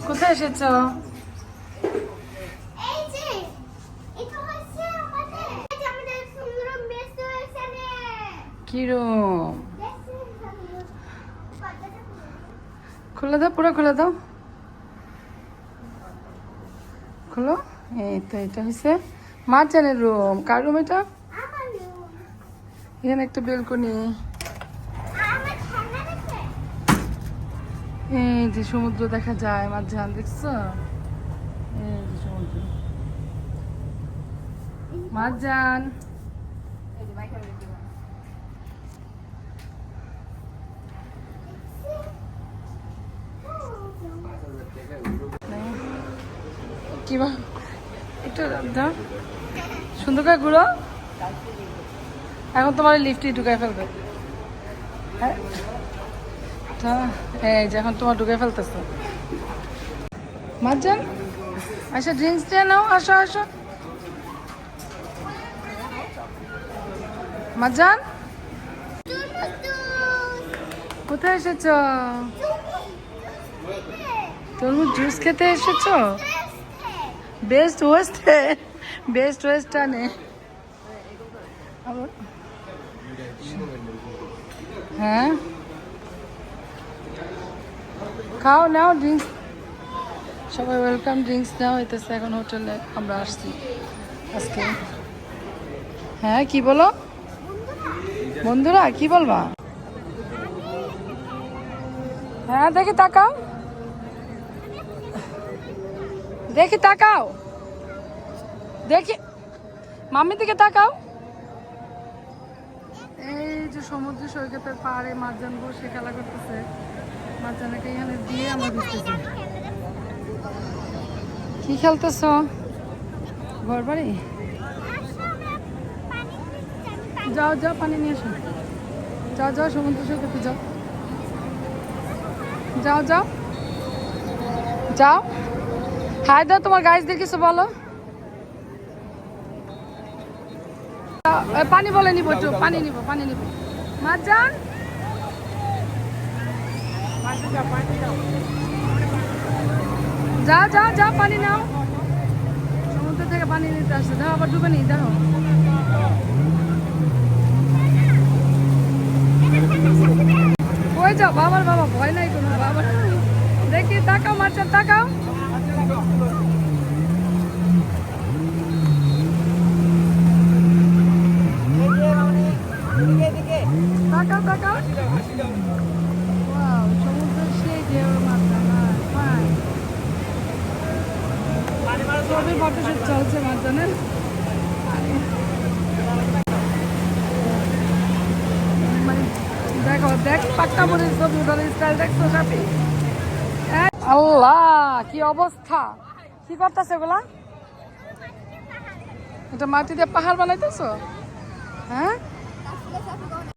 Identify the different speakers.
Speaker 1: কোথায় এসেছ কিরম খুলে দাও পুরো খুলে দাও খুলো এই তো এটা হচ্ছে মার্জানের রুম কার রুম এটা এখানে একটা বেলকনি
Speaker 2: আর আমার খেলনা দেখছে
Speaker 1: এই যে সমুদ্র দেখা যায় মাঝখান, দেখছ? এই যে সমুদ্র। মাঝান কি বা একটু সুন্দর করে ঘুরো। এখন তোমার লিফটে ঢুকাই ফেলবে। হ্যাঁ? তা, এই যে এখন তোমার ঢুকে ফেলতেছে। মারজান আচ্ছা ড্রিঙ্কস দিয়ে নাও আসো আসো। মারজান কোথায় এসেছ? তরমুজ জুস খেতে এসেছ? বেস্ট ওয়েস্টে বেস্ট ওয়েস্টার্নে হ্যাঁ? খাও নাও ড্রিঙ্কস সবাই ওয়েলকাম ড্রিঙ্কস নেওয়া হইতেছে এখন হোটেলে আমরা আসছি। আজকে। হ্যাঁ কি বলো? বন্ধুরা, কি বলবা? হ্যাঁ দেখি তাকাও। দেখি তাকাও। দেখি। মাম্মি দিকে তাকাও। এই যে সমুদ্র সৈকতের পাড়ে মাঝজান বসে খেলা করতেছে। মাঝজানকে এখানে দিয়ে আমরা ঘুরতেছি। কি খেলতেছ? ঘর বাড়ি? যাও যাও পানি নিয়ে এসো। যাও যাও সমুদ্র সৈকতে যাও। যাও যাও। যাও। হাই দাও তোমার গাইজদের কিছু বলো। পানি বলে নিব একটু পানি নিব পানি নিব। মাঝজান যাও যাও যাও পানি নাও। সমুদ্র থেকে পানি নিতে আসছে। দাও, আবার ডুবে নি দেখো কই যাও? বাবার বাবা, ভয় নাই কোনো। বাবা দেখি, তাকাও, মাছের, তাকাও। তাকাও তাকাও। ছবি ফটোশুট চলছে মাঝখানে। মানে পাক্কা স্টাইল দেখছ সাপি। আল্লাহ, কি অবস্থা? কি করতেছে এগুলা? মাটি দিয়ে পাহাড় বানাইতেছো? হ্যাঁ?